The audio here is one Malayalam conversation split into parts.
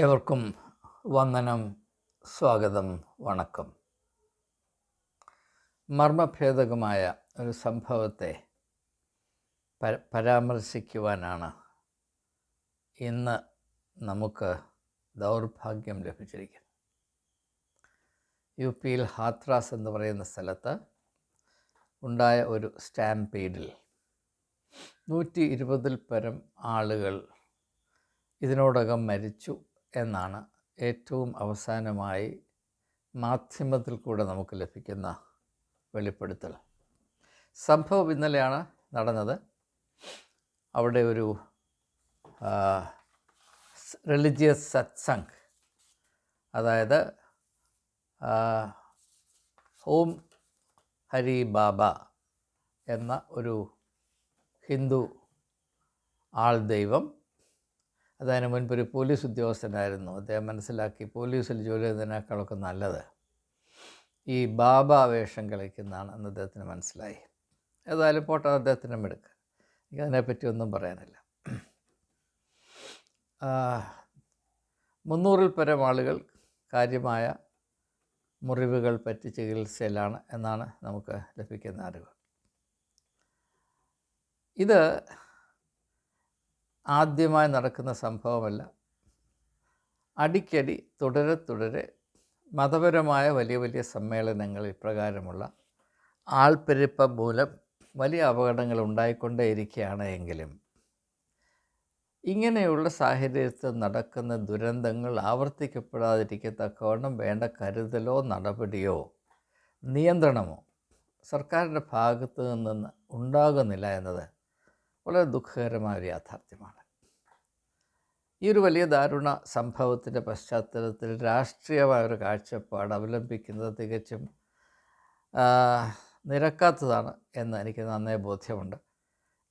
ഏവർക്കും വന്ദനം സ്വാഗതം വണക്കം. മർമ്മഭേദകമായ ഒരു സംഭവത്തെ പരാമർശിക്കുവാനാണ് ഇന്ന് നമുക്ക് ദൗർഭാഗ്യം ലഭിച്ചിരിക്കുന്നത്. യു പിയിൽ ഹാത്രാസ് എന്ന് പറയുന്ന സ്ഥലത്ത് ഉണ്ടായ ഒരു സ്റ്റാമ്പീഡിൽ നൂറ്റി ഇരുപതിൽ പരം ആളുകൾ ഇതിനോടകം മരിച്ചു. എന്നാണ് ഏറ്റവും അവസാനമായി മാധ്യമത്തിൽ കൂടെ നമുക്ക് ലഭിക്കുന്ന വെളിപ്പെടുത്തൽ. സംഭവം ഇന്നലെയാണ് നടന്നത്. അവിടെ ഒരു റിലിജിയസ് സത്സംഗ് അതായത് ഓം ഹരി ബാബ എന്ന ഒരു ഹിന്ദു ആൾ ദൈവം അതിന് മുൻപ് ഒരു പോലീസ് ഉദ്യോഗസ്ഥനായിരുന്നു. അദ്ദേഹം മനസ്സിലാക്കി പോലീസിൽ ജോലി ചെയ്യുന്നതിനേക്കാളൊക്കെ നല്ലത്. ഈ ബാബ വേഷം കളിക്കുന്നതാണ് എന്ന് അദ്ദേഹത്തിന് മനസ്സിലായി. ഏതായാലും പോട്ടെ അദ്ദേഹത്തിന്റെ മിടുക്ക്. എനിക്ക് അതിനെപ്പറ്റി ഒന്നും പറയാനില്ല. മുന്നൂറിൽ പരം ആളുകൾ കാര്യമായ മുറിവുകൾ പറ്റി ചികിത്സയിലാണ് എന്നാണ് നമുക്ക് ലഭിക്കുന്ന അറിവ്. ഇത് ആദ്യമായി നടക്കുന്ന സംഭവമല്ല. അടിക്കടി തുടരെ തുടരെ മതപരമായ വലിയ വലിയ സമ്മേളനങ്ങൾ ഇപ്രകാരമുള്ള ആൾപ്പെരുപ്പം മൂലം വലിയ അപകടങ്ങൾ ഉണ്ടായിക്കൊണ്ടേയിരിക്കുകയാണ് എങ്കിലും. ഇങ്ങനെയുള്ള സാഹചര്യത്തിൽ നടക്കുന്ന ദുരന്തങ്ങൾ ആവർത്തിക്കപ്പെടാതിരിക്കത്തക്കവണ്ണം വേണ്ട കരുതലോ നടപടിയോ നിയന്ത്രണമോ സർക്കാരിന്റെ ഭാഗത്തു നിന്ന് ഉണ്ടാകുന്നില്ല എന്നത് വളരെ ദുഃഖകരമായ ഒരു യാഥാർത്ഥ്യമാണ്. ഈ ഒരു വലിയ ദാരുണ സംഭവത്തിന്റെ പശ്ചാത്തലത്തിൽ രാഷ്ട്രീയമായ ഒരു കാഴ്ചപ്പാട് അവലംബിക്കുന്നത് തികച്ചും നിരക്കാത്തതാണ് എന്ന് എനിക്ക് നന്നേ ബോധ്യമുണ്ട്.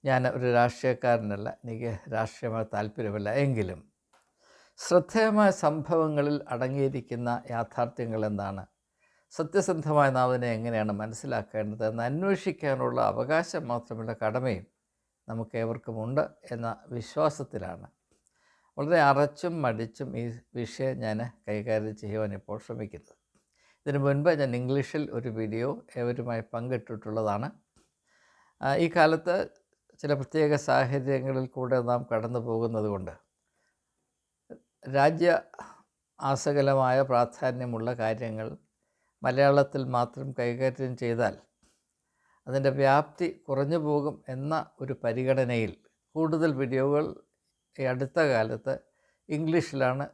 ഞാൻ ഒരു രാഷ്ട്രീയക്കാരനല്ല എനിക്ക് രാഷ്ട്രീയമായ താല്പര്യമില്ല. എങ്കിലും ശ്രദ്ധേയമായ സംഭവങ്ങളിൽ അടങ്ങിയിരിക്കുന്ന യാഥാർത്ഥ്യങ്ങൾ എന്താണ്? സത്യസന്ധമായ നാം അതിനെ എങ്ങനെയാണ് മനസ്സിലാക്കേണ്ടത് എന്ന് അന്വേഷിക്കാനുള്ള അവകാശം മാത്രമല്ല കടമയും നമുക്ക് ഏവർക്കുമുണ്ട് എന്ന വിശ്വാസത്തിലാണ്. വളരെ അറച്ചും മടിച്ചും ഈ വിഷയം ഞാൻ കൈകാര്യം ചെയ്യുവാൻ ഇപ്പോൾ ശ്രമിക്കുന്നത്. ഇതിനു മുൻപ് ഞാൻ ഇംഗ്ലീഷിൽ ഒരു വീഡിയോ ഏവരുമായി പങ്കിട്ടിട്ടുള്ളതാണ്. ഈ കാലത്ത് ചില പ്രത്യേക സാഹചര്യങ്ങളിൽ കൂടെ നാം കടന്നു പോകുന്നത് കൊണ്ട് രാജ്യ ആസകലമായ പ്രാധാന്യമുള്ള കാര്യങ്ങൾ മലയാളത്തിൽ മാത്രം കൈകാര്യം ചെയ്താൽ അതിന്റെ വ്യാപ്തി കുറഞ്ഞു പോകും എന്ന ഒരു പരിഗണനയിൽ കൂടുതൽ വീഡിയോകൾ ഈ അടുത്ത കാലത്ത് ഇംഗ്ലീഷിലാണ്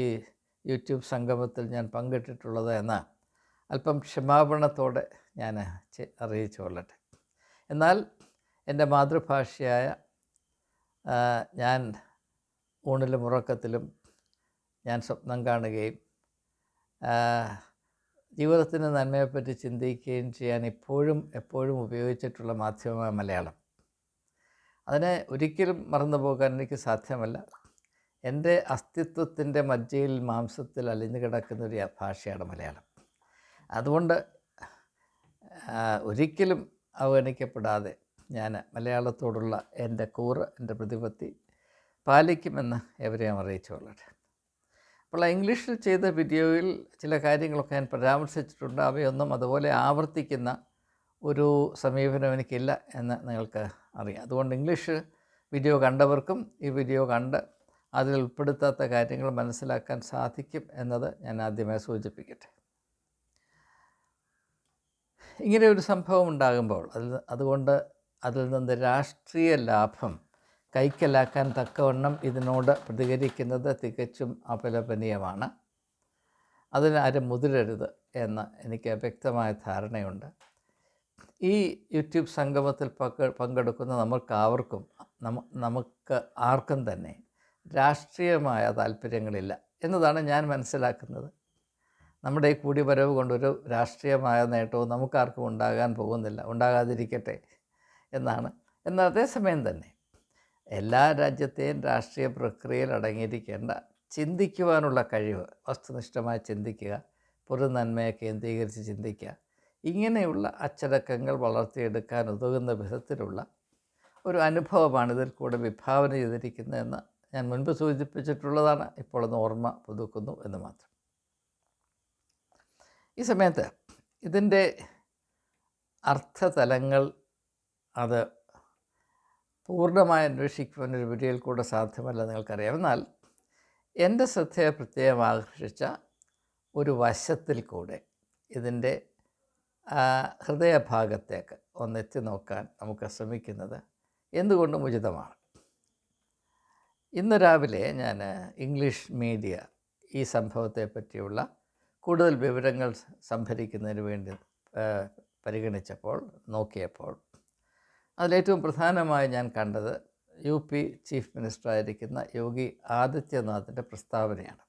ഈ യൂട്യൂബ് സംഗമത്തിൽ ഞാൻ പങ്കിട്ടിട്ടുള്ളത് എന്ന് അല്പം ക്ഷമാപണത്തോടെ ഞാൻ അറിയിച്ചു കൊള്ളട്ടെ. എന്നാൽ എന്റെ മാതൃഭാഷയായ ഞാൻ ഊണിലും ഉറക്കത്തിലും ഞാൻ സ്വപ്നം കാണുകയും ജീവിതത്തിന്റെ നന്മയെപ്പറ്റി ചിന്തിക്കുകയും ചെയ്യാൻ ഇപ്പോഴും എപ്പോഴും ഉപയോഗിച്ചിട്ടുള്ള മാധ്യമമായ മലയാളം. അതിനെ ഒരിക്കലും മറന്നു പോകാൻ എനിക്ക് സാധ്യമല്ല. എന്റെ അസ്തിത്വത്തിന്റെ മജ്ജയിൽ മാംസത്തിൽ അലിഞ്ഞു കിടക്കുന്ന ഒരു ഭാഷയാണ് മലയാളം. അതുകൊണ്ട് ഒരിക്കലും അവഗണിക്കപ്പെടാതെ ഞാൻ മലയാളത്തോടുള്ള എന്റെ കൂറ് എന്റെ പ്രതിപത്തി പാലിക്കുമെന്ന് എവരെയും അറിയിച്ചു കൊള്ളട്ടെ അപ്പോൾ ഇംഗ്ലീഷിൽ ചെയ്ത വീഡിയോയിൽ ചില കാര്യങ്ങളൊക്കെ ഞാൻ പരാമർശിച്ചിട്ടുണ്ട്. അവയൊന്നും അതുപോലെ ആവർത്തിക്കുന്ന ഒരു സമീപനം എനിക്കില്ല എന്ന് നിങ്ങൾക്ക് അറിയാം. അതുകൊണ്ട് ഇംഗ്ലീഷ് വീഡിയോ കണ്ടവർക്കും ഈ വീഡിയോ കണ്ട് അതിൽ ഉൾപ്പെടുത്താത്ത കാര്യങ്ങൾ മനസ്സിലാക്കാൻ സാധിക്കും എന്നത് ഞാൻ ആദ്യമേ സൂചിപ്പിക്കട്ടെ. ഇങ്ങനെ ഒരു സംഭവം ഉണ്ടാകുമ്പോൾ അതിൽ അതുകൊണ്ട് അതിൽ നിന്ന് രാഷ്ട്രീയ ലാഭം കൈക്കലാക്കാൻ തക്കവണ്ണം ഇതിനോട് പ്രതികരിക്കുന്നത് തികച്ചും അപലപനീയമാണ്. അതിന് ആരും മുതിരരുത് എന്ന് എനിക്ക് വ്യക്തമായ ധാരണയുണ്ട്. ഈ യൂട്യൂബ് സംഗമത്തിൽ പങ്ക പങ്കെടുക്കുന്ന നമുക്കാവർക്കും നമ നമുക്ക് ആർക്കും തന്നെ രാഷ്ട്രീയമായ താല്പര്യങ്ങളില്ല എന്നതാണ് ഞാൻ മനസ്സിലാക്കുന്നത്. നമ്മുടെ ഈ കൂടിവരവ് കൊണ്ടൊരു രാഷ്ട്രീയമായ നേട്ടവും നമുക്കാർക്കും ഉണ്ടാകാൻ പോകുന്നില്ല ഉണ്ടാകാതിരിക്കട്ടെ എന്നാണ്. എന്നാൽ അതേസമയം തന്നെ എല്ലാ രാജ്യത്തെയും രാഷ്ട്രീയ പ്രക്രിയയിൽ അടങ്ങിയിരിക്കേണ്ട ചിന്തിക്കുവാനുള്ള കഴിവ് വസ്തുനിഷ്ഠമായി ചിന്തിക്കുക പൊതു നന്മയെ കേന്ദ്രീകരിച്ച് ചിന്തിക്കുക ഇങ്ങനെയുള്ള അച്ചടക്കങ്ങൾ വളർത്തിയെടുക്കാൻ ഉതകുന്ന വിധത്തിലുള്ള ഒരു അനുഭവമാണ് ഇതിൽ കൂടെ വിഭാവന ചെയ്തിരിക്കുന്നതെന്ന് ഞാൻ മുൻപ് സൂചിപ്പിച്ചിട്ടുള്ളതാണ്. ഇപ്പോഴൊന്ന് ഓർമ്മ പുതുക്കുന്നു എന്ന് മാത്രം. ഈ സമയത്ത് ഇതിന്റെ അർത്ഥതലങ്ങൾ അത് പൂർണമായി അന്വേഷിക്കുവാൻ ഒരു വീഡിയോയിൽ കൂടെ സാധ്യമല്ല നിങ്ങൾക്കറിയാം. എന്നാൽ എന്റെ ശ്രദ്ധയെ പ്രത്യേകം ആകർഷിച്ച ഒരു വശത്തിൽ കൂടെ ഇതിന്റെ ഹൃദയഭാഗത്തേക്ക് ഒന്നെത്തി നോക്കാൻ നമുക്ക് ശ്രമിക്കുന്നത് എന്തുകൊണ്ടും ഉചിതമാണ്. ഇന്ന് രാവിലെ ഞാൻ ഇംഗ്ലീഷ് മീഡിയ ഈ സംഭവത്തെ പറ്റിയുള്ള കൂടുതൽ വിവരങ്ങൾ സംഭരിക്കുന്നതിന് വേണ്ടി പരിഗണിച്ചപ്പോൾ നോക്കിയപ്പോൾ അതിലേറ്റവും പ്രധാനമായി ഞാൻ കണ്ടത് യു പി ചീഫ് മിനിസ്റ്ററായിരിക്കുന്ന യോഗി ആദിത്യനാഥിന്റെ പ്രസ്താവനയാണ്.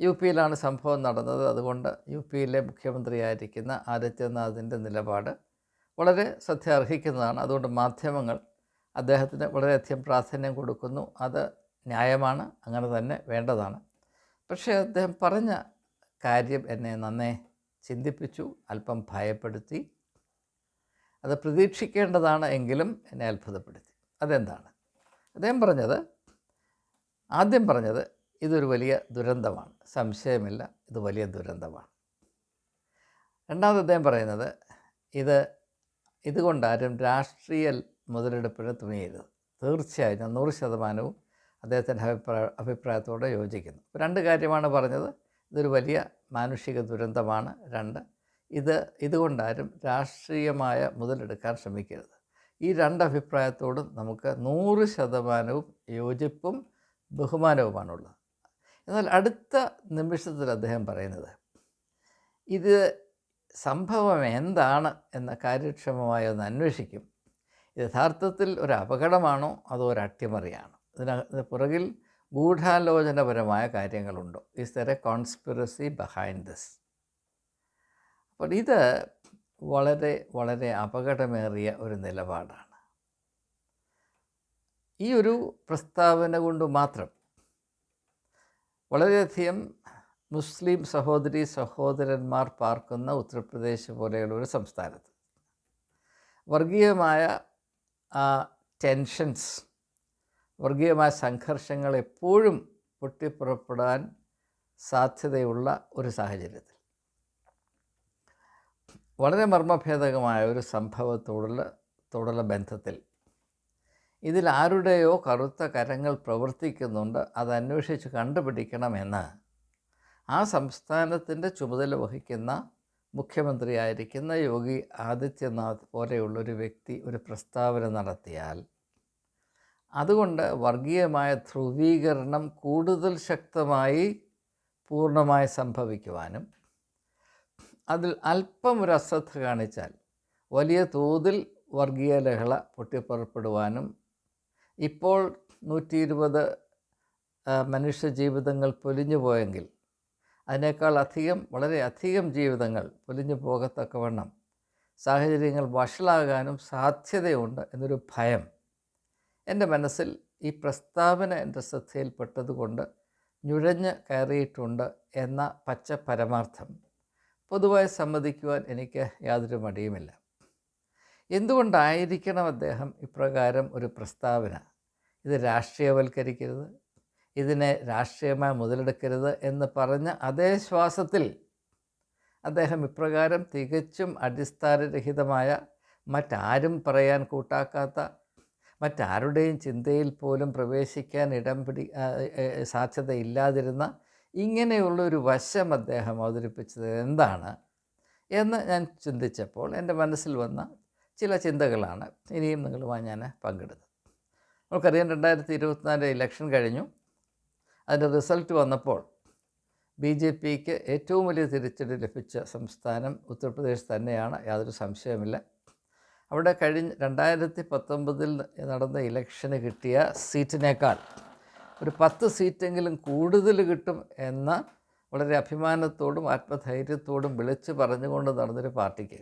യു പിയിലാണ് സംഭവം നടന്നത്. അതുകൊണ്ട് യു പിയിലെ മുഖ്യമന്ത്രിയായിരിക്കുന്ന ആദിത്യനാഥിന്റെ നിലപാട് വളരെ ശ്രദ്ധ അർഹിക്കുന്നതാണ് അതുകൊണ്ട് മാധ്യമങ്ങൾ അദ്ദേഹത്തിന് വളരെയധികം പ്രാധാന്യം കൊടുക്കുന്നു. അത് ന്യായമാണ്. അങ്ങനെ തന്നെ വേണ്ടതാണ്. പക്ഷേ അദ്ദേഹം പറഞ്ഞ കാര്യം എന്നെ നന്നേ ചിന്തിപ്പിച്ചു അല്പം ഭയപ്പെടുത്തി. അത് പ്രതീക്ഷിക്കേണ്ടതാണ് എങ്കിലും എന്നെ അത്ഭുതപ്പെടുത്തി. അതെന്താണ്? അദ്ദേഹം പറഞ്ഞത് ആദ്യം പറഞ്ഞത് ഇതൊരു വലിയ ദുരന്തമാണ്. സംശയമില്ല ഇത് വലിയ ദുരന്തമാണ്. രണ്ടാമത് അദ്ദേഹം പറയുന്നത് ഇത് ഇതുകൊണ്ടാരും രാഷ്ട്രീയ മുതലെടുപ്പിന് തുണിയരുത് തീർച്ചയായും ഞാൻ നൂറ് ശതമാനവും അദ്ദേഹത്തിന്റെ അഭിപ്രായ അഭിപ്രായത്തോടെ യോജിക്കുന്നു. രണ്ട് കാര്യമാണ് പറഞ്ഞത്. ഇതൊരു വലിയ മാനുഷിക ദുരന്തമാണ്. രണ്ട് ഇത് ഇതുകൊണ്ടാരും രാഷ്ട്രീയമായ മുതലെടുക്കാൻ ശ്രമിക്കരുത്. ഈ രണ്ട് അഭിപ്രായത്തോടും നമുക്ക് നൂറ് ശതമാനവും യോജിപ്പും ബഹുമാനവുമാണുള്ളത്. എന്നാൽ അടുത്ത നിമിഷത്തിൽ അദ്ദേഹം പറയുന്നത് ഇത് സംഭവം എന്താണ് എന്ന കാര്യക്ഷമമായി ഒന്ന് അന്വേഷിക്കും. യഥാർത്ഥത്തിൽ ഒരു അപകടമാണോ അതോ ഒരു അട്ടിമറിയാണോ ഇതിന് പുറകിൽ ഗൂഢാലോചനപരമായ കാര്യങ്ങളുണ്ടോ? Is there a conspiracy behind this അപ്പോൾ ഇത് വളരെ വളരെ അപകടമേറിയ ഒരു നിലപാടാണ്. ഈ ഒരു പ്രസ്താവന കൊണ്ട് മാത്രം വളരെയധികം മുസ്ലിം സഹോദരി സഹോദരന്മാർ പാർക്കുന്ന ഉത്തർപ്രദേശ് പോലെയുള്ള ഒരു സംസ്ഥാനത്ത് വർഗീയമായ ടെൻഷൻസ് വർഗീയമായ സംഘർഷങ്ങൾ എപ്പോഴും പൊട്ടിപ്പുറപ്പെടാൻ സാധ്യതയുള്ള ഒരു സാഹചര്യത്തിൽ. വളരെ മർമ്മഭേദകമായ ഒരു സംഭവത്തോടുള്ള തോടുള്ള ബന്ധത്തിൽ. ഇതിൽ ആരുടെയോ കറുത്ത കരങ്ങൾ പ്രവർത്തിക്കുന്നുണ്ട് അത് അന്വേഷിച്ച് കണ്ടുപിടിക്കണമെന്ന്. ആ സംസ്ഥാനത്തിന്റെ ചുമതല വഹിക്കുന്ന മുഖ്യമന്ത്രിയായിരിക്കുന്ന യോഗി ആദിത്യനാഥ് പോലെയുള്ളൊരു വ്യക്തി ഒരു പ്രസ്താവന നടത്തിയാൽ അതുകൊണ്ട് വർഗീയമായ ധ്രുവീകരണം കൂടുതൽ ശക്തമായി പൂർണമായി സംഭവിക്കുവാനും അതിൽ അല്പം ഒരു അശ്രദ്ധ കാണിച്ചാൽ വലിയ തോതിൽ വർഗീയ ലഹള പൊട്ടിപ്പുറപ്പെടുവാനും ഇപ്പോൾ നൂറ്റി ഇരുപത് മനുഷ്യ ജീവിതങ്ങൾ പൊലിഞ്ഞു പോയെങ്കിൽ അതിനേക്കാൾ അധികം വളരെ അധികം ജീവിതങ്ങൾ പൊലിഞ്ഞു പോകത്തക്കവണ്ണം സാഹചര്യങ്ങൾ വഷളാകാനും സാധ്യതയുണ്ട് എന്നൊരു ഭയം എന്റെ മനസ്സിൽ ഈ പ്രസ്താവന എന്റെ ശ്രദ്ധയിൽപ്പെട്ടതുകൊണ്ട് ഞുഴഞ്ഞ് കയറിയിട്ടുണ്ട് എന്ന പച്ച പരമാർത്ഥം. പൊതുവായി സമ്മതിക്കുവാൻ എനിക്ക് യാതൊരു മടിയുമില്ല. എന്തുകൊണ്ടായിരിക്കണം അദ്ദേഹം ഇപ്രകാരം ഒരു പ്രസ്താവന? ഇത് രാഷ്ട്രീയവൽക്കരിക്കരുത് ഇതിനെ രാഷ്ട്രീയമായി മുതലെടുക്കരുത് എന്ന് പറഞ്ഞ അതേ ശ്വാസത്തിൽ അദ്ദേഹം ഇപ്രകാരം തികച്ചും അടിസ്ഥാനരഹിതമായ മറ്റാരും പറയാൻ കൂട്ടാക്കാത്ത മറ്റാരുടെയും ചിന്തയിൽ പോലും പ്രവേശിക്കാൻ ഇടം പിടി സാധ്യതയില്ലാതിരുന്ന ഇങ്ങനെയുള്ളൊരു വശം അദ്ദേഹം അവതരിപ്പിച്ചത് എന്താണ് എന്ന് ഞാൻ ചിന്തിച്ചപ്പോൾ എന്റെ മനസ്സിൽ വന്ന ചില ചിന്തകളാണ്. ഇനിയും നിങ്ങളുമായി ഞാൻ പങ്കിടുന്നത് നമുക്കറിയാം രണ്ടായിരത്തി ഇരുപത്തിനാല് ഇലക്ഷൻ കഴിഞ്ഞു. അതിന്റെ റിസൾട്ട് വന്നപ്പോൾ ബി ജെ പിക്ക് ഏറ്റവും വലിയ തിരിച്ചടി ലഭിച്ച സംസ്ഥാനം ഉത്തർപ്രദേശ് തന്നെയാണ് യാതൊരു സംശയമില്ല അവിടെ കഴിഞ്ഞ രണ്ടായിരത്തി പത്തൊമ്പതിൽ നടന്ന ഇലക്ഷന് കിട്ടിയ സീറ്റിനേക്കാൾ ഒരു പത്ത് സീറ്റെങ്കിലും കൂടുതൽ കിട്ടും എന്ന വളരെ അഭിമാനത്തോടും ആത്മധൈര്യത്തോടും വിളിച്ചു പറഞ്ഞുകൊണ്ട് നടന്നൊരു പാർട്ടിക്ക്.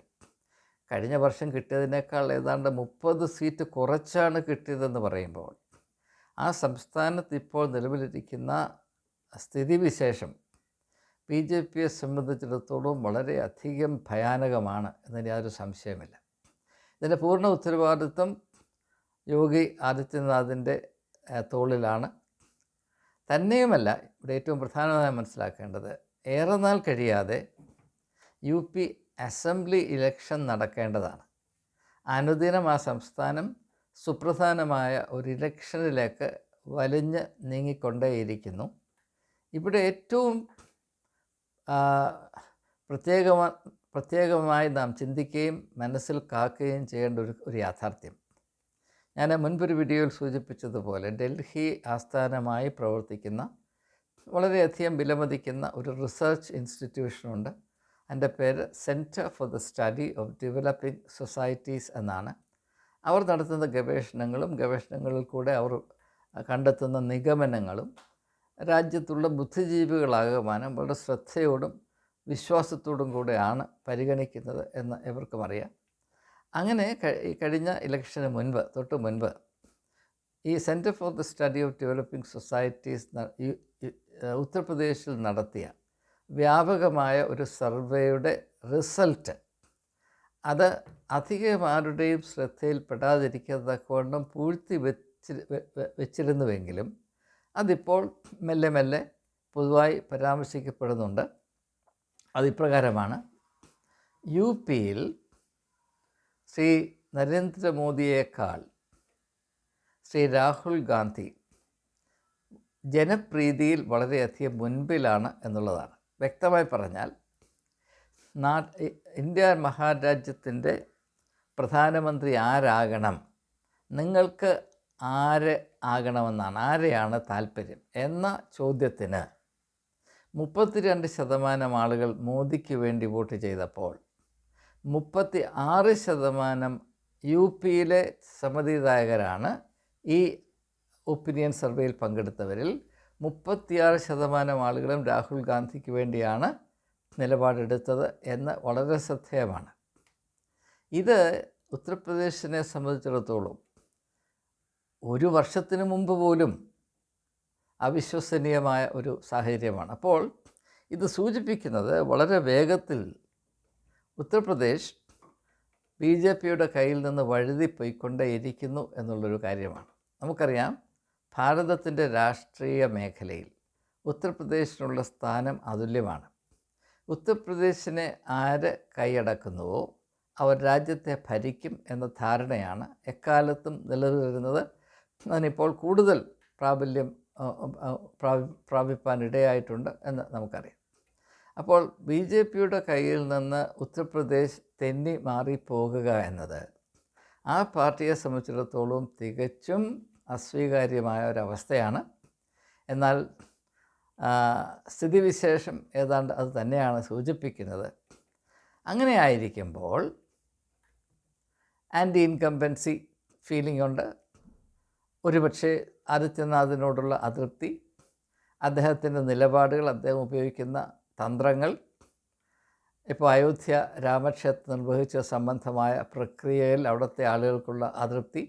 കഴിഞ്ഞ വർഷം കിട്ടിയതിനേക്കാൾ ഏതാണ്ട് മുപ്പത് സീറ്റ് കുറച്ചാണ് കിട്ടിയതെന്ന് പറയുമ്പോൾ ആ സംസ്ഥാനത്ത് ഇപ്പോൾ നിലവിലിരിക്കുന്ന സ്ഥിതിവിശേഷം ബി ജെ പിയെ സംബന്ധിച്ചിടത്തോളം വളരെയധികം ഭയാനകമാണ് എന്നതിന് യാതൊരു സംശയമില്ല ഇതിന്റെ പൂർണ ഉത്തരവാദിത്വം യോഗി ആദിത്യനാഥിന്റെ തോളിലാണ്. തന്നെയുമല്ല ഇവിടെ ഏറ്റവും പ്രധാനമായി മനസ്സിലാക്കേണ്ടത് ഏറെ നാൾ കഴിയാതെ യു പി അസംബ്ലി ഇലക്ഷൻ നടക്കേണ്ടതാണ്. അനുദിനം ആ സംസ്ഥാനം സുപ്രധാനമായ ഒരു ഇലക്ഷനിലേക്ക് വലിഞ്ഞ് നീങ്ങിക്കൊണ്ടേയിരിക്കുന്നു. ഇവിടെ ഏറ്റവും പ്രത്യേകമാ പ്രത്യേകമായി നാം ചിന്തിക്കുകയും മനസ്സിൽ കാക്കുകയും ചെയ്യേണ്ട ഒരു ഒരു യാഥാർത്ഥ്യം. ഞാൻ മുൻപൊരു വീഡിയോയിൽ സൂചിപ്പിച്ചതുപോലെ ഡൽഹി ആസ്ഥാനമായി പ്രവർത്തിക്കുന്ന വളരെയധികം വിലമതിക്കുന്ന ഒരു റിസർച്ച് ഇൻസ്റ്റിറ്റ്യൂഷനുണ്ട്. എന്റെ പേര് centre for the study of developing societies എന്നാണ്. അവർ നടത്തുന്ന ഗവേഷണങ്ങളും ഗവേഷണങ്ങളിൽ കൂടെ അവർ കണ്ടെത്തുന്ന നിഗമനങ്ങളും രാജ്യത്തുള്ള ബുദ്ധിജീവികളാകമാനം വളരെ ശ്രദ്ധയോടും വിശ്വാസത്തോടും കൂടെയാണ് പരിഗണിക്കുന്നത് എന്ന് എവർക്കും അറിയാം. അങ്ങനെ കഴിഞ്ഞ ഇലക്ഷന് മുൻപ് തൊട്ട് മുൻപ് ഈ centre for the study of developing societies ഉത്തർപ്രദേശിൽ നടത്തിയ വ്യാപകമായ ഒരു സർവേയുടെ റിസൾട്ട് അത് അധികമാരുടെയും ആരുടെയും കൊണ്ടും പൂഴ്ത്തി വെച്ച് വെച്ചിരുന്നുവെങ്കിലും അതിപ്പോൾ മെല്ലെ മെല്ലെ പൊതുവായി പരാമർശിക്കപ്പെടുന്നുണ്ട്. അതിപ്രകാരമാണ് യു പിയിൽ ശ്രീ നരേന്ദ്രമോദിയേക്കാൾ ശ്രീ രാഹുൽ ഗാന്ധി ജനപ്രീതിയിൽ വളരെയധികം മുൻപിലാണ് എന്നുള്ളതാണ്. വ്യക്തമായി പറഞ്ഞാൽ നാ ഇന്ത്യ മഹാരാജ്യത്തിന്റെ പ്രധാനമന്ത്രി ആരാകണം? നിങ്ങൾക്ക് ആര് ആകണമെന്നാണ്? ആരെയാണ് താല്പര്യം? എന്ന ചോദ്യത്തിന് മുപ്പത്തിരണ്ട് ശതമാനം ആളുകൾ മോദിക്ക് വേണ്ടി വോട്ട് ചെയ്തപ്പോൾ മുപ്പത്തി ആറ് ശതമാനം യു പിയിലെ സമ്മതിദായകരാണ് ഈ ഒപ്പീനിയൻ സർവേയിൽ പങ്കെടുത്തവരിൽ. മുപ്പത്തിയാറ് ശതമാനം ആളുകളും രാഹുൽ ഗാന്ധിക്ക് വേണ്ടിയാണ് നിലപാടെടുത്തത് എന്ന് വളരെ ശ്രദ്ധേയമാണ്. ഇത് ഉത്തർപ്രദേശിനെ സംബന്ധിച്ചിടത്തോളം ഒരു വർഷത്തിന് മുമ്പ് പോലും അവിശ്വസനീയമായ ഒരു സാഹചര്യമാണ്. അപ്പോൾ ഇത് സൂചിപ്പിക്കുന്നത് വളരെ വേഗത്തിൽ ഉത്തർപ്രദേശ് ബി ജെ പിയുടെ കയ്യിൽ നിന്ന് വഴുതി പോയിക്കൊണ്ടേയിരിക്കുന്നു എന്നുള്ളൊരു കാര്യമാണ്. നമുക്കറിയാം ഭാരതത്തിന്റെ രാഷ്ട്രീയ മേഖലയിൽ ഉത്തർപ്രദേശിനുള്ള സ്ഥാനം അതുല്യമാണ്. ഉത്തർപ്രദേശിനെ ആര് കൈയടക്കുന്നുവോ അവർ രാജ്യത്തെ ഭരിക്കും എന്ന ധാരണയാണ് എക്കാലത്തും നിലനിന്നിരുന്നത്. അതിനിപ്പോൾ കൂടുതൽ പ്രാബല്യം പ്രാപിപ്പാൻ ഇടയായിട്ടുണ്ട് എന്ന് നമുക്കറിയാം. അപ്പോൾ ബി ജെ പിയുടെ കയ്യിൽ നിന്ന് ഉത്തർപ്രദേശ് തെന്നി മാറിപ്പോകുക എന്നത് ആ പാർട്ടിയെ സംബന്ധിച്ചിടത്തോളം തികച്ചും അസ്വീകാര്യമായ ഒരവസ്ഥയാണ്. എന്നാൽ സ്ഥിതിവിശേഷം ഏതാണ്ട് അത് തന്നെയാണ് സൂചിപ്പിക്കുന്നത്. അങ്ങനെ ആയിരിക്കുമ്പോൾ ആന്റി ഇൻകംപൻസി ഫീലിംഗ് ഉണ്ട്. ഒരുപക്ഷെ ആദിത്യനാഥിനോടുള്ള അതൃപ്തി അദ്ദേഹത്തിന്റെ നിലപാടുകൾ അദ്ദേഹം ഉപയോഗിക്കുന്ന തന്ത്രങ്ങൾ. ഇപ്പോൾ അയോധ്യ രാമക്ഷേത്രം നിർവഹിച്ച സംബന്ധമായ പ്രക്രിയയിൽ അവിടുത്തെ ആളുകൾക്കുള്ള അതൃപ്തി.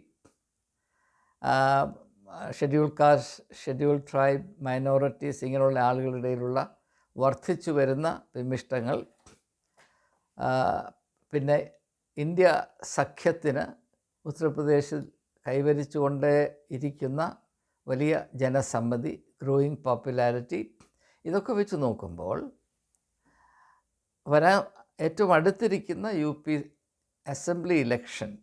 Schedule caste schedule tribe minorities ഇങ്ങനെയുള്ള ആളുകളുടെ ഇടയിലുള്ള വർദ്ധിച്ചു വരുന്ന വിമിഷ്ടങ്ങൾ പിന്നെ ഇന്ത്യ സഖ്യത്തിന് ഉത്തർപ്രദേശിൽ കൈവരിച്ചുകൊണ്ടേ ഇരിക്കുന്ന വലിയ ജനസമ്മതി ഗ്രോയിങ് പോപ്പുലാരിറ്റി ഇതൊക്കെ വെച്ച് നോക്കുമ്പോൾ വരാ ഏറ്റവും അടുത്തിരിക്കുന്ന U P assembly election.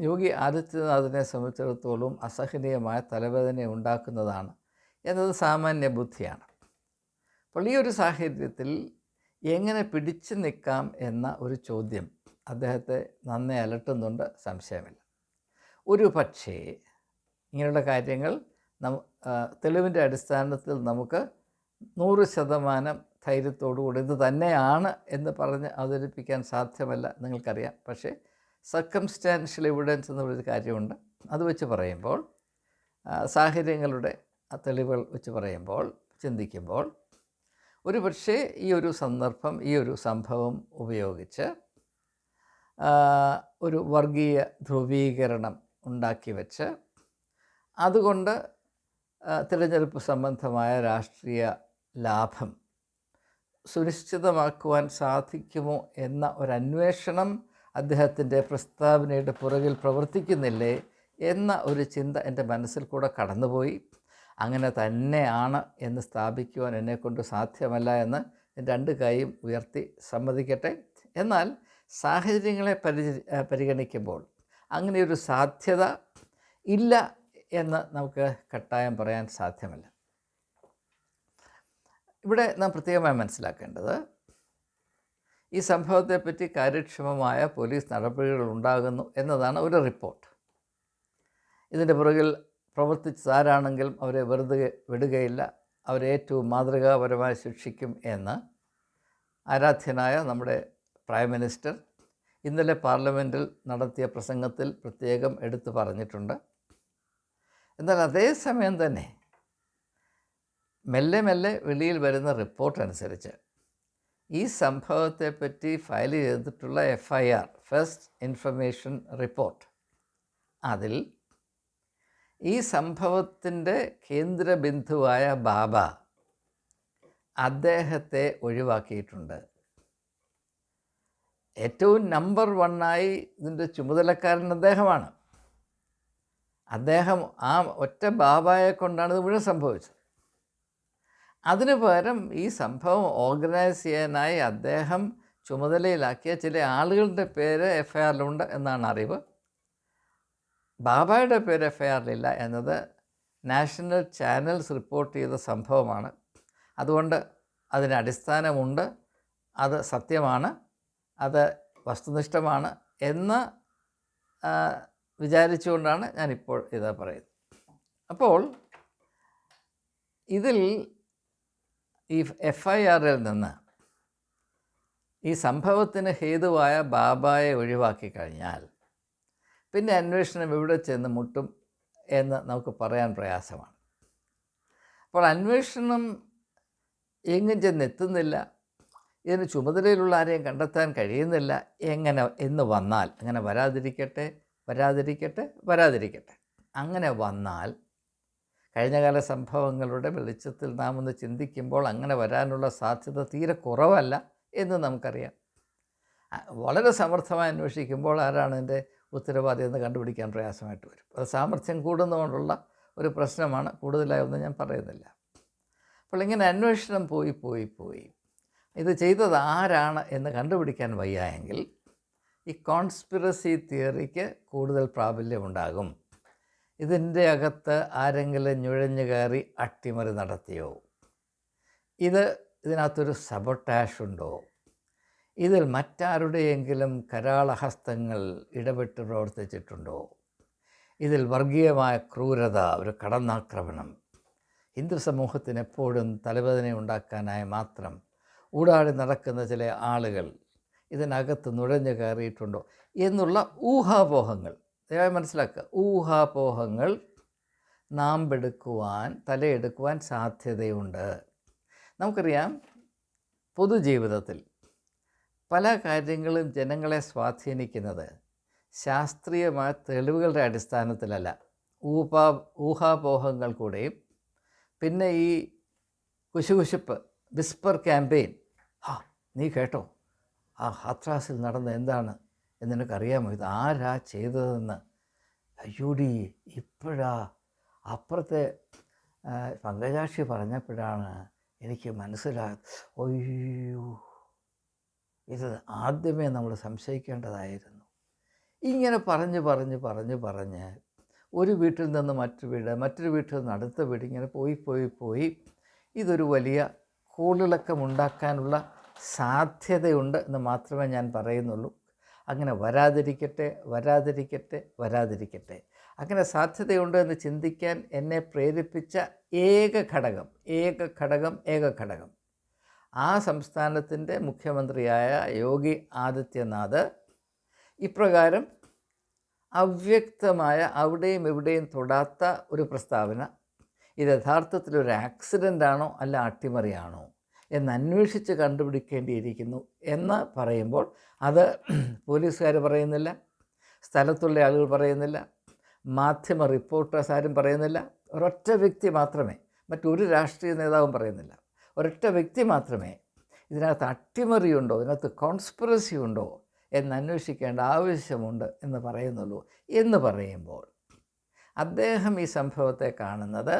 Yogi ആദിത്യനാഥിനെ സംബന്ധിച്ചിടത്തോളം അസഹനീയമായ തലവേദന ഉണ്ടാക്കുന്നതാണ് എന്നത് സാമാന്യ ബുദ്ധിയാണ്. അപ്പോൾ ഈ ഒരു സാഹചര്യത്തിൽ എങ്ങനെ പിടിച്ചു നിൽക്കാം എന്ന ഒരു ചോദ്യം അദ്ദേഹത്തെ നന്നേ അലട്ടുന്നുണ്ട് സംശയമില്ല. ഒരു പക്ഷേ ഇങ്ങനെയുള്ള കാര്യങ്ങൾ നം തെളിവിന്റെ അടിസ്ഥാനത്തിൽ നമുക്ക് നൂറ് ശതമാനം ധൈര്യത്തോടുകൂടി ഇത് തന്നെയാണ് എന്ന് പറഞ്ഞ് അവതരിപ്പിക്കാൻ സാധ്യമല്ല നിങ്ങൾക്കറിയാം. പക്ഷേ സർക്കംസ്റ്റാൻഷ്യൽ എവിഡൻസ് എന്ന് പറയുന്ന കാര്യമുണ്ട്. അത് വെച്ച് പറയുമ്പോൾ സാഹചര്യങ്ങളുടെ തെളിവുകൾ വെച്ച് പറയുമ്പോൾ ചിന്തിക്കുമ്പോൾ ഒരു പക്ഷേ ഈ ഒരു സന്ദർഭം ഈ ഒരു സംഭവം ഉപയോഗിച്ച് ഒരു വർഗീയ ധ്രുവീകരണം ഉണ്ടാക്കി വെച്ച് അതുകൊണ്ട് തിരഞ്ഞെടുപ്പ് സംബന്ധമായ രാഷ്ട്രീയ ലാഭം സുനിശ്ചിതമാക്കുവാൻ സാധിക്കുമോ എന്ന ഒരന്വേഷണം അദ്ദേഹത്തിന്റെ പ്രസ്താവനയുടെ പുറകിൽ പ്രവർത്തിക്കുന്നില്ലേ എന്ന ഒരു ചിന്ത എന്റെ മനസ്സിൽ കൂടെ കടന്നുപോയി. അങ്ങനെ തന്നെയാണ് എന്ന് സ്ഥാപിക്കുവാൻ എന്നെക്കൊണ്ട് സാധ്യമല്ല എന്ന് രണ്ട് കൈയും ഉയർത്തി സമ്മതിക്കട്ടെ. എന്നാൽ സാഹചര്യങ്ങളെ പരിചരി പരിഗണിക്കുമ്പോൾ അങ്ങനെയൊരു സാധ്യത ഇല്ല എന്ന് നമുക്ക് കട്ടായം പറയാൻ സാധ്യമല്ല. ഇവിടെ നാം പ്രത്യേകമായി മനസ്സിലാക്കേണ്ടത് ഈ സംഭവത്തെപ്പറ്റി കാര്യക്ഷമമായ പോലീസ് നടപടികൾ ഉണ്ടാകുന്നു എന്നതാണ് ഒരു റിപ്പോർട്ട്. ഇതിന്റെ പുറകിൽ പ്രവർത്തിച്ചതാരാണെങ്കിലും അവരെ വെറുതെ വിടുകയില്ല അവരെ ഏറ്റവും മാതൃകാപരമായി ശിക്ഷിക്കും എന്ന് ആരാധ്യനായ നമ്മുടെ പ്രൈം മിനിസ്റ്റർ ഇന്നലെ പാർലമെന്റിൽ നടത്തിയ പ്രസംഗത്തിൽ പ്രത്യേകം എടുത്തു പറഞ്ഞിട്ടുണ്ട്. എന്നാൽ അതേസമയം തന്നെ മെല്ലെ മെല്ലെ വെളിയിൽ വരുന്ന റിപ്പോർട്ട് അനുസരിച്ച് ഈ സംഭവത്തെപ്പറ്റി ഫയൽ ചെയ്തിട്ടുള്ള F I R first information report അതിൽ ഈ സംഭവത്തിന്റെ കേന്ദ്ര ബിന്ദുവായ ബാബ അദ്ദേഹത്തെ ഒഴിവാക്കിയിട്ടുണ്ട്. ഏറ്റവും നമ്പർ വണ്ണായി ഇതിന്റെ ചുമതലക്കാരൻ അദ്ദേഹമാണ്. അദ്ദേഹം ആ ഒറ്റ ബാബായെ കൊണ്ടാണ് ഇത് മുഴുവൻ സംഭവിച്ചത്. അതിന് പകരം ഈ സംഭവം ഓർഗനൈസ് ചെയ്യാനായി അദ്ദേഹം ചുമതലയിലാക്കിയ ചില ആളുകളുടെ പേര് എഫ് ഐ ആറിലുണ്ട് എന്നാണ് അറിവ്. ബാബായുടെ പേര് എഫ് ഐ ആറിലില്ല എന്നത് നാഷണൽ ചാനൽസ് റിപ്പോർട്ട് ചെയ്ത സംഭവമാണ്. അതുകൊണ്ട് അതിന് അടിസ്ഥാനമുണ്ട് അത് സത്യമാണ് അത് വസ്തുനിഷ്ഠമാണ് എന്ന് വിചാരിച്ചുകൊണ്ടാണ് ഞാനിപ്പോൾ ഇത് പറയുന്നത്. അപ്പോൾ ഇതിൽ ഈ എഫ് ഐ ആറിൽ നിന്ന് ഈ സംഭവത്തിന് ഹേതുവായ ബാബായെ ഒഴിവാക്കി കഴിഞ്ഞാൽ പിന്നെ അന്വേഷണം എവിടെ ചെന്ന് മുട്ടും എന്ന് നമുക്ക് പറയാൻ പ്രയാസമാണ്. അപ്പോൾ അന്വേഷണം എങ്ങും ചെന്നെത്തുന്നില്ല ഇതിന് ചുമതലയിലുള്ള ആരെയും കണ്ടെത്താൻ കഴിയുന്നില്ല. എങ്ങനെ എന്ന് വന്നാൽ അങ്ങനെ വരാതിരിക്കട്ടെ. വരാതിരിക്കട്ടെ വരാതിരിക്കട്ടെ. അങ്ങനെ വന്നാൽ കഴിഞ്ഞകാല സംഭവങ്ങളുടെ വെളിച്ചത്തിൽ നാം ഒന്ന് ചിന്തിക്കുമ്പോൾ അങ്ങനെ വരാനുള്ള സാധ്യത തീരെ കുറവല്ല എന്ന് നമുക്കറിയാം. വളരെ സമർത്ഥമായി അന്വേഷിക്കുമ്പോൾ ആരാണ് എന്റെ ഉത്തരവാദി എന്ന് കണ്ടുപിടിക്കാൻ പ്രയാസമായിട്ട് വരും. അത് സാമർഥ്യം കൂടുന്നതുകൊണ്ടുള്ള ഒരു പ്രശ്നമാണ് കൂടുതലായി ഒന്നും ഞാൻ പറയുന്നില്ല. അപ്പോൾ ഇങ്ങനെ അന്വേഷണം പോയി പോയി പോയി. ഇത് ചെയ്തത് ആരാണ് എന്ന് കണ്ടുപിടിക്കാൻ വയ്യായെങ്കിൽ ഈ കോൺസ്പിറസി തിയറിക്ക് കൂടുതൽ പ്രാബല്യമുണ്ടാകും. ഇതിന്റെ അകത്ത് ആരെങ്കിലും നുഴഞ്ഞു കയറി അട്ടിമറി നടത്തിയോ? ഇത് ഇതിനകത്തൊരു സബോട്ടാഷ് ഉണ്ടോ? ഇതിൽ മറ്റാരുടെയെങ്കിലും കരാളഹസ്തങ്ങൾ ഇടപെട്ട് പ്രവർത്തിച്ചിട്ടുണ്ടോ? ഇതിൽ വർഗീയമായ ക്രൂരത ഒരു കടന്നാക്രമണം. ഹിന്ദു സമൂഹത്തിന് എപ്പോഴും തലവേദന ഉണ്ടാക്കാനായി മാത്രം ഊടാടി നടക്കുന്ന ചില ആളുകൾ ഇതിനകത്ത് നുഴഞ്ഞു കയറിയിട്ടുണ്ടോ എന്നുള്ള ഊഹാപോഹങ്ങൾ. ദയവായി മനസ്സിലാക്കുക. ഊഹാപോഹങ്ങൾ നാമ്പെടുക്കുവാൻ തലയെടുക്കുവാൻ സാധ്യതയുണ്ട്. നമുക്കറിയാം പൊതുജീവിതത്തിൽ പല കാര്യങ്ങളും ജനങ്ങളെ സ്വാധീനിക്കുന്നത് ശാസ്ത്രീയമായ തെളിവുകളുടെ അടിസ്ഥാനത്തിലല്ല. ഊപാ ഊഹാപോഹങ്ങൾ കൂടെയും പിന്നെ ഈ കുശുകുശുപ്പ് വിസ്പർ ക്യാമ്പയിൻ. ഹാ നീ കേട്ടോ? ആ ഹാത്രാസിൽ നടന്ന എന്താണ് എന്ന് എനിക്കറിയാമോ ഇത് ആരാ ചെയ്തതെന്ന്? അയ്യോടി ഇപ്പോഴാ? അപ്പുറത്തെ പങ്കജാക്ഷി പറഞ്ഞപ്പോഴാണ് എനിക്ക് മനസ്സിലായത്. ഒയ്യോ ഇത് ആദ്യമേ നമ്മൾ സംശയിക്കേണ്ടതായിരുന്നു. ഇങ്ങനെ പറഞ്ഞ് പറഞ്ഞ് പറഞ്ഞ് പറഞ്ഞ് ഒരു വീട്ടിൽ നിന്ന് മറ്റു വീട് മറ്റൊരു വീട്ടിൽ നിന്ന് അടുത്ത വീട് ഇങ്ങനെ പോയി പോയി പോയി ഇതൊരു വലിയ ഉണ്ടാക്കാനുള്ള സാധ്യതയുണ്ട് എന്ന് മാത്രമേ ഞാൻ പറയുന്നുള്ളൂ. അങ്ങനെ വരാതിരിക്കട്ടെ വരാതിരിക്കട്ടെ വരാതിരിക്കട്ടെ. അങ്ങനെ സാധ്യതയുണ്ട് എന്ന് ചിന്തിക്കാൻ എന്നെ പ്രേരിപ്പിച്ച ഏക ഘടകം ഏക ഘടകം ഏക ഘടകം. ആ സംസ്ഥാനത്തിന്റെ മുഖ്യമന്ത്രിയായ യോഗി ആദിത്യനാഥ് ഇപ്രകാരം അവ്യക്തമായ അവിടെയും ഇവിടെയും തൊടാത്ത ഒരു പ്രസ്താവന ഇത് യഥാർത്ഥത്തിൽ ഒരു ആക്സിഡന്റ് ആണോ അല്ല അട്ടിമറിയാണോ? എന്ന് അന്വേഷിച്ച് കണ്ടുപിടിക്കേണ്ടിയിരിക്കുന്നു എന്ന് പറയുമ്പോൾ അത് പോലീസുകാർ പറയുന്നില്ല സ്ഥലത്തുള്ള ആളുകൾ പറയുന്നില്ല മാധ്യമ റിപ്പോർട്ടേഴ്സ് ആരും പറയുന്നില്ല ഒരൊറ്റ വ്യക്തി മാത്രമേ മറ്റൊരു രാഷ്ട്രീയ നേതാവും പറയുന്നില്ല. ഒരൊറ്റ വ്യക്തി മാത്രമേ ഇതിനകത്ത് അട്ടിമറിയുണ്ടോ ഇതിനകത്ത് കോൺസ്പിറസി ഉണ്ടോ എന്ന് അന്വേഷിക്കേണ്ട ആവശ്യമുണ്ട് എന്ന് പറയുന്നുള്ളൂ എന്ന് പറയുമ്പോൾ അദ്ദേഹം ഈ സംഭവത്തെ കാണുന്നത്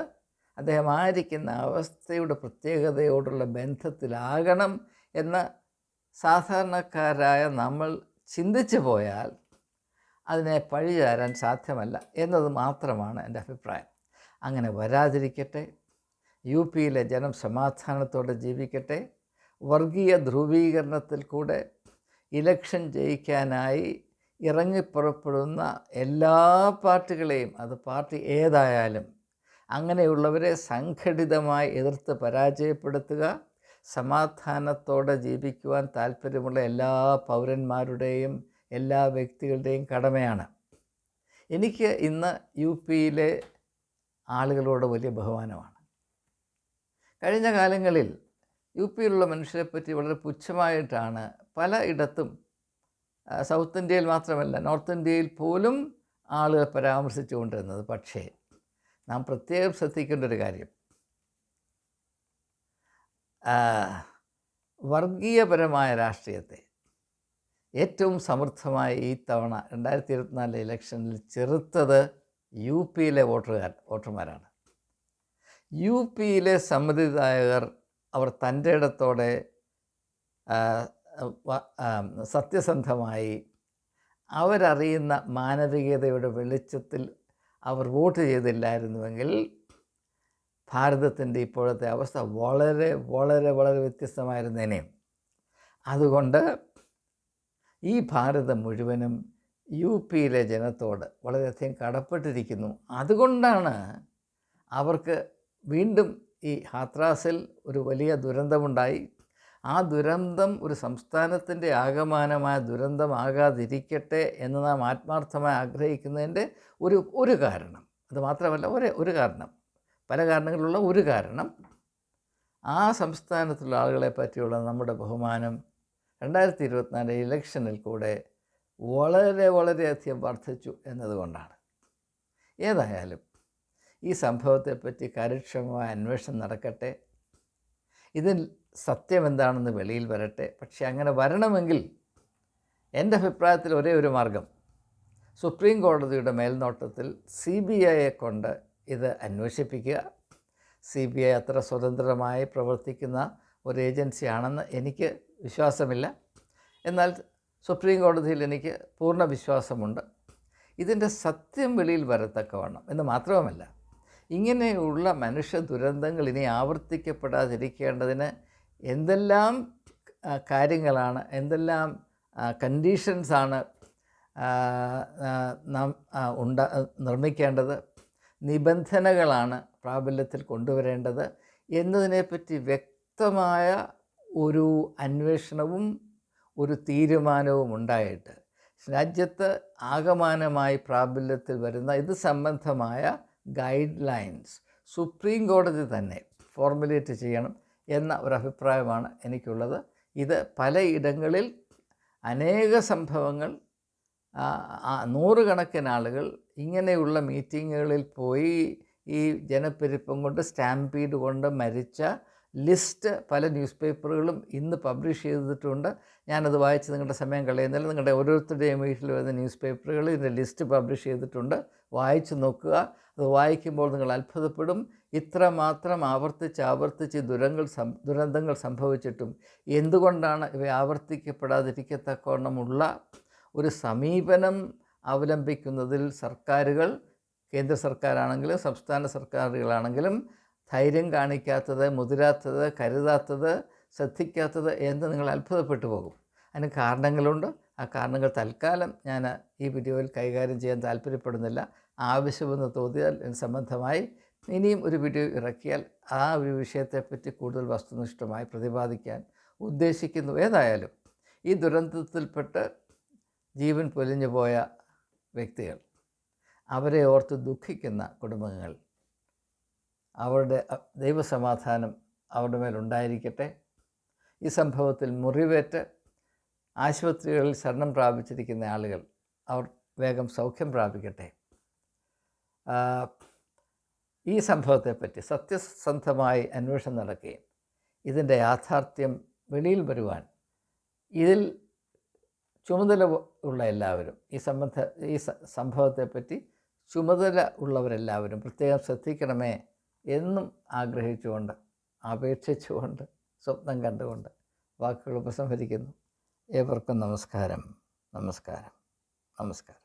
അദ്ദേഹം ആയിരിക്കുന്ന അവസ്ഥയുടെ പ്രത്യേകതയോടുള്ള ബന്ധത്തിലാകണം എന്ന് സാധാരണക്കാരായ നമ്മൾ ചിന്തിച്ചു പോയാൽ അതിനെ പഴിചാരാൻ സാധ്യമല്ല എന്നത് മാത്രമാണ് എന്റെ അഭിപ്രായം. അങ്ങനെ വരാതിരിക്കട്ടെ യു പിയിലെ ജനം സമാധാനത്തോടെ ജീവിക്കട്ടെ വർഗീയ ധ്രുവീകരണത്തിൽ കൂടെ ഇലക്ഷൻ ജയിക്കാനായി ഇറങ്ങിപ്പുറപ്പെടുന്ന എല്ലാ പാർട്ടികളെയും അത് പാർട്ടി ഏതായാലും അങ്ങനെയുള്ളവരെ സംഘടിതമായി എതിർത്ത് പരാജയപ്പെടുത്തുക സമാധാനത്തോടെ ജീവിക്കുവാൻ താല്പര്യമുള്ള എല്ലാ പൗരന്മാരുടെയും എല്ലാ വ്യക്തികളുടെയും കടമയാണ്. എനിക്ക് ഇന്ന് യു പിയിലെ ആളുകളോട് വലിയ ബഹുമാനമാണ്. കഴിഞ്ഞ കാലങ്ങളിൽ യു പിയിലുള്ള മനുഷ്യരെപ്പറ്റി വളരെ പുച്ഛമായിട്ടാണ് പല ഇടത്തും സൗത്ത് ഇന്ത്യയിൽ മാത്രമല്ല നോർത്ത് ഇന്ത്യയിൽ പോലും ആളുകൾ പരാമർശിച്ചുകൊണ്ടിരുന്നത്. പക്ഷേ നാം പ്രത്യേകം ശ്രദ്ധിക്കേണ്ട ഒരു കാര്യം വർഗീയപരമായ രാഷ്ട്രീയത്തെ ഏറ്റവും സമൃദ്ധമായ ഈ തവണ രണ്ടായിരത്തി ഇരുപത്തിനാലിലെ ഇലക്ഷനിൽ ചെറുത്തത് യു പിയിലെ വോട്ടർകാർ വോട്ടർമാരാണ്. യു പിയിലെ സമ്മതിദായകർ അവർ തന്റെ ഇടത്തോടെ സത്യസന്ധമായി അവരറിയുന്ന മാനവികതയുടെ വെളിച്ചത്തിൽ അവർ വോട്ട് ചെയ്തില്ലായിരുന്നുവെങ്കിൽ ഭാരതത്തിന്റെ ഇപ്പോഴത്തെ അവസ്ഥ വളരെ വളരെ വളരെ വ്യത്യസ്തമായിരുന്നേനെ. അതുകൊണ്ട് ഈ ഭാരതം മുഴുവനും യു പിയിലെ ജനത്തോട് വളരെയധികം കടപ്പെട്ടിരിക്കുന്നു. അതുകൊണ്ടാണ് അവർക്ക് വീണ്ടും ഈ ഹാത്രാസിൽ ഒരു വലിയ ദുരന്തമുണ്ടായി. ആ ദുരന്തം ഒരു സംസ്ഥാനത്തിന്റെ ആകമാനമായ ദുരന്തമാകാതിരിക്കട്ടെ എന്ന് നാം ആത്മാർത്ഥമായി ആഗ്രഹിക്കുന്നതിന്റെ ഒരു ഒരു കാരണം. അത് മാത്രമല്ല ഒരേ ഒരു കാരണം. പല കാരണങ്ങളുള്ള ഒരു കാരണം. ആ സംസ്ഥാനത്തുള്ള ആളുകളെ പറ്റിയുള്ള നമ്മുടെ ബഹുമാനം രണ്ടായിരത്തി ഇരുപത്തിനാല് ഇലക്ഷനിൽ കൂടെ വളരെ വളരെയധികം വർദ്ധിച്ചു എന്നതുകൊണ്ടാണ്. ഏതായാലും ഈ സംഭവത്തെപ്പറ്റി കാര്യക്ഷമമായ അന്വേഷണം നടക്കട്ടെ. ഇതിൽ സത്യം എന്താണെന്ന് വെളിയിൽ വരട്ടെ. പക്ഷേ അങ്ങനെ വരണമെങ്കിൽ എന്റെ അഭിപ്രായത്തിൽ ഒരേ ഒരു മാർഗം. സുപ്രീം കോടതിയുടെ മേൽനോട്ടത്തിൽ സി ബി ഐയെ കൊണ്ട് ഇത് അന്വേഷിപ്പിക്കുക. സി ബി ഐ അത്ര സ്വതന്ത്രമായി പ്രവർത്തിക്കുന്ന ഒരു ഏജൻസിയാണെന്ന് എനിക്ക് വിശ്വാസമില്ല. എന്നാൽ സുപ്രീം കോടതിയിൽ എനിക്ക് പൂർണ വിശ്വാസമുണ്ട്. ഇതിന്റെ സത്യം വെളിയിൽ വരത്തക്കവണ്ണം എന്ന് മാത്രവുമല്ല ഇങ്ങനെയുള്ള മനുഷ്യ ദുരന്തങ്ങൾ ഇനി ആവർത്തിക്കപ്പെടാതിരിക്കേണ്ടതിന് എന്തെല്ലാം കാര്യങ്ങളാണ് എന്തെല്ലാം കണ്ടീഷൻസാണ് നാം ഉണ്ട നിർമ്മിക്കേണ്ടത് നിബന്ധനകളാണ് പ്രാബല്യത്തിൽ കൊണ്ടുവരേണ്ടത് എന്നതിനെപ്പറ്റി വ്യക്തമായ ഒരു അന്വേഷണവും ഒരു തീരുമാനവും ഉണ്ടായിട്ട് രാജ്യത്ത് ആകമാനമായി പ്രാബല്യത്തിൽ വരുന്ന ഇത് സംബന്ധമായ ഗൈഡ് ലൈൻസ് സുപ്രീം കോടതി തന്നെ ഫോർമുലേറ്റ് ചെയ്യണം. എന്ന ഒരു അഭിപ്രായമാണ് എനിക്കുള്ളത്. ഇത് പലയിടങ്ങളിൽ അനേക സംഭവങ്ങൾ നൂറുകണക്കിന് ആളുകൾ ഇങ്ങനെയുള്ള മീറ്റിങ്ങുകളിൽ പോയി ഈ ജനപ്പെരുപ്പം കൊണ്ട് സ്റ്റാമ്പീഡ് കൊണ്ട് മരിച്ച ലിസ്റ്റ് പല ന്യൂസ് പേപ്പറുകളും ഇന്ന് പബ്ലിഷ് ചെയ്തിട്ടുണ്ട്. ഞാനത് വായിച്ച് നിങ്ങളുടെ സമയം കളയുന്നില്ല നിങ്ങളുടെ ഓരോരുത്തരുടെയും വീട്ടിൽ വരുന്ന ന്യൂസ് പേപ്പറുകൾ ഇതിന്റെ ലിസ്റ്റ് പബ്ലിഷ് ചെയ്തിട്ടുണ്ട്. വായിച്ച് നോക്കുക. അത് വായിക്കുമ്പോൾ നിങ്ങൾ അത്ഭുതപ്പെടും. ഇത്രമാത്രം ആവർത്തിച്ച് ആവർത്തിച്ച് ദുരങ്ങൾ ദുരന്തങ്ങൾ സംഭവിച്ചിട്ടും എന്തുകൊണ്ടാണ് ഇവ ആവർത്തിക്കപ്പെടാതിരിക്കത്തക്കവണ്ണമുള്ള ഒരു സമീപനം അവലംബിക്കുന്നതിൽ സർക്കാരുകൾ കേന്ദ്ര സർക്കാരാണെങ്കിലും സംസ്ഥാന സർക്കാരുകളാണെങ്കിലും ധൈര്യം കാണിക്കാത്തത് മുതിരാത്തത് കരുതാത്തത് ശ്രദ്ധിക്കാത്തത് എന്ന് നിങ്ങൾ അത്ഭുതപ്പെട്ടു പോകും. അതിന് കാരണങ്ങളുണ്ട്. ആ കാരണങ്ങൾ തൽക്കാലം ഞാൻ ഈ വീഡിയോയിൽ കൈകാര്യം ചെയ്യാൻ താല്പര്യപ്പെടുന്നില്ല. ആവശ്യമെന്ന് തോന്നിയാൽ സംബന്ധമായി ഇനിയും ഒരു വീഡിയോ ഇറക്കിയാൽ ആ ഒരു വിഷയത്തെപ്പറ്റി കൂടുതൽ വസ്തുനിഷ്ഠമായി പ്രതിപാദിക്കാൻ ഉദ്ദേശിക്കുന്നു. ഏതായാലും ഈ ദുരന്തത്തിൽപ്പെട്ട് ജീവൻ പൊലിഞ്ഞു പോയ വ്യക്തികൾ അവരെ ഓർത്ത് ദുഃഖിക്കുന്ന കുടുംബങ്ങൾ അവരുടെ ദൈവസമാധാനം അവരുടെ മേലുണ്ടായിരിക്കട്ടെ ഈ സംഭവത്തിൽ മുറിവേറ്റ് ആശുപത്രികളിൽ ശരണം പ്രാപിച്ചിരിക്കുന്ന ആളുകൾ അവർ വേഗം സൗഖ്യം പ്രാപിക്കട്ടെ. ഈ സംഭവത്തെപ്പറ്റി സത്യസന്ധമായി അന്വേഷണം നടക്കുകയും ഇതിന്റെ യാഥാർത്ഥ്യം വെളിയിൽ വരുവാൻ ഇതിൽ ചുമതല ഉള്ള എല്ലാവരും ഈ സംബന്ധ ഈ സംഭവത്തെപ്പറ്റി ചുമതല ഉള്ളവരെല്ലാവരും പ്രത്യേകം ശ്രദ്ധിക്കണമേ എന്നും ആഗ്രഹിച്ചുകൊണ്ട് അപേക്ഷിച്ചുകൊണ്ട് സ്വപ്നം കണ്ടുകൊണ്ട് വാക്കുകൾ ഉപസംഹരിക്കുന്നു. ഏവർക്കും നമസ്കാരം. നമസ്കാരം. നമസ്കാരം.